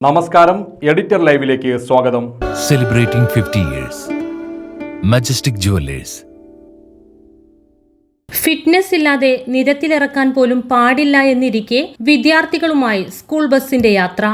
നമസ്കാരം എഡിറ്റർ ലൈവിലേക്ക് സ്വാഗതം. Celebrating fifty years majestic jewellers fitness ഇല്ലാതെ നിരത്തിലിറക്കാൻ പോലും പാടില്ല എന്നിരിക്കെ വിദ്യാർത്ഥികളുമായി സ്കൂൾ ബസിന്റെ യാത്ര.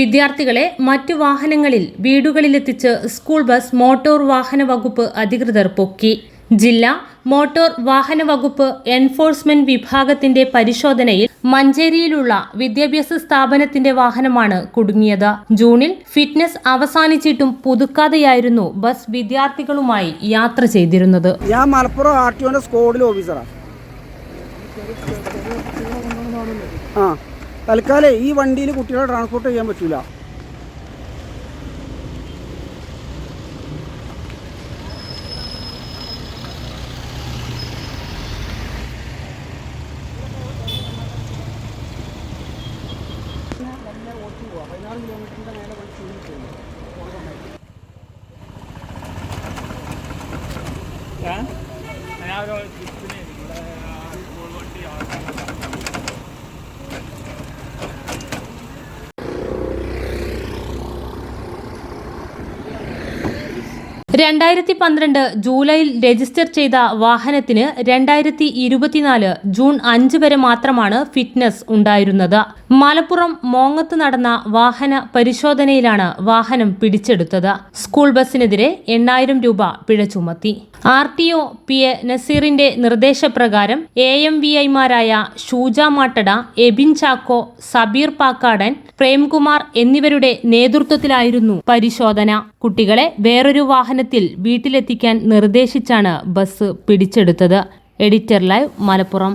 വിദ്യാർത്ഥികളെ മറ്റു വാഹനങ്ങളിൽ വീടുകളിലെത്തിച്ച് സ്കൂൾ ബസ് മോട്ടോർ വാഹന വകുപ്പ് അധികൃതർ പൊക്കി. ജില്ലാ മോട്ടോർ വാഹന വകുപ്പ് എൻഫോഴ്സ്മെന്റ് വിഭാഗത്തിന്റെ പരിശോധനയിൽ മഞ്ചേരിയിലുള്ള വിദ്യാഭ്യാസ സ്ഥാപനത്തിന്റെ വാഹനമാണ് കുടുങ്ങിയത്. ജൂണിൽ ഫിറ്റ്നസ് അവസാനിച്ചിട്ടും പുതുക്കാതെയായിരുന്നു ബസ് വിദ്യാർത്ഥികളുമായി യാത്ര ചെയ്തിരുന്നത്. ഞാൻ മലപ്പുറം ഓഫീസറാണ് ആ തൽക്കാലം ഈ വണ്ടിയിൽ കുട്ടികളെ ട്രാൻസ്പോർട്ട് ചെയ്യാൻ പറ്റൂല. രണ്ടായിരത്തി പന്ത്രണ്ട് ജൂലൈയിൽ രജിസ്റ്റർ ചെയ്ത വാഹനത്തിന് രണ്ടായിരത്തി ഇരുപത്തിനാല് ജൂൺ അഞ്ച് വരെ മാത്രമാണ് ഫിറ്റ്നസ് ഉണ്ടായിരുന്നത്. മലപ്പുറം മോങ്ങത്ത് നടന്ന വാഹന പരിശോധനയിലാണ് വാഹനം പിടിച്ചെടുത്തത്. സ്കൂൾ ബസിനെതിരെ എണ്ണായിരം രൂപ പിഴ ചുമത്തി. R T O P A നസീറിന്റെ നിർദ്ദേശപ്രകാരം എ എം വി ഐമാരായ ഷൂജ മാട്ടട എബിൻ ചാക്കോ സബീർ പാക്കാടൻ പ്രേംകുമാർ എന്നിവരുടെ നേതൃത്വത്തിലായിരുന്നു പരിശോധന. കുട്ടികളെ വേറൊരു വാഹനത്തിൽ വീട്ടിലെത്തിക്കാൻ നിർദ്ദേശിച്ചാണ് ബസ് പിടിച്ചെടുത്തത്. Editor live Malappuram.